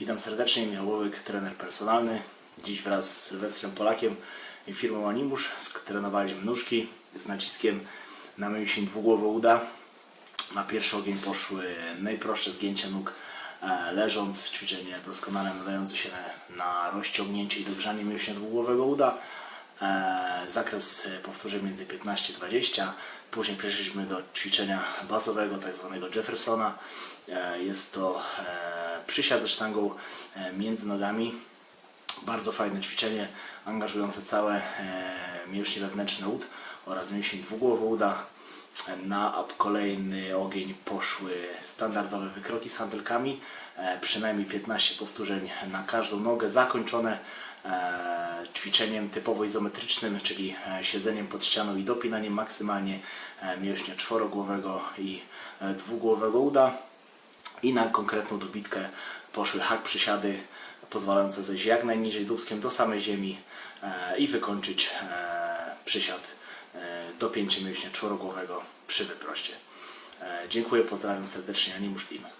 Witam serdecznie, Michał trener personalny. Dziś wraz z Sylwestrem Polakiem i firmą Animusz trenowaliśmy nóżki z naciskiem na mięsień dwugłowy uda. Na pierwszy ogień poszły najprostsze zgięcia nóg e, leżąc, ćwiczenie doskonale nadające się na, rozciągnięcie i dogrzanie mięśnia dwugłowego uda. E, zakres powtórzeń między 15-20. Później przeszliśmy do ćwiczenia bazowego, tak zwanego Jeffersona. E, jest to przysiad ze sztangą e, między nogami. Bardzo fajne ćwiczenie, angażujące całe e, mięśnie wewnętrzne ud oraz mięsień dwugłowy uda. Na kolejny ogień poszły standardowe wykroki z hantelkami, e, przynajmniej 15 powtórzeń na każdą nogę, zakończone ćwiczeniem typowo izometrycznym, czyli siedzeniem pod ścianą i dopinaniem maksymalnie mięśnia czworogłowego i dwugłowego uda. I na konkretną dobitkę poszły hak przysiady pozwalające zejść jak najniżej dubskiem do samej ziemi e, i wykończyć e, przysiad e, dopięciem mięśnia czworogłowego przy wyproście. Dziękuję, pozdrawiam serdecznie, Animusz Team.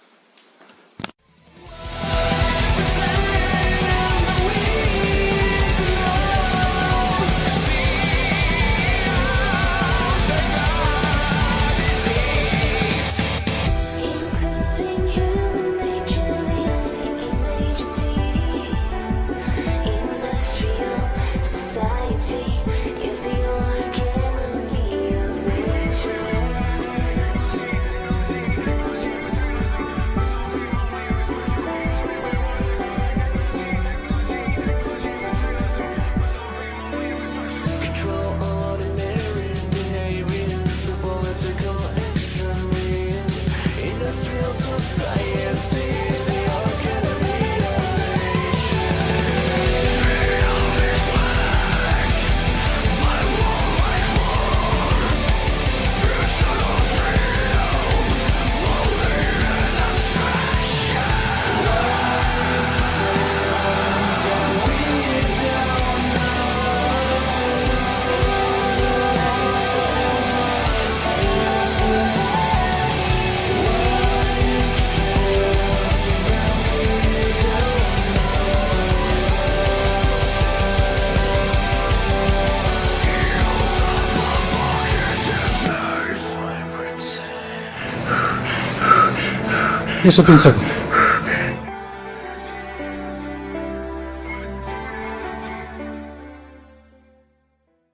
Society, Eso pienso.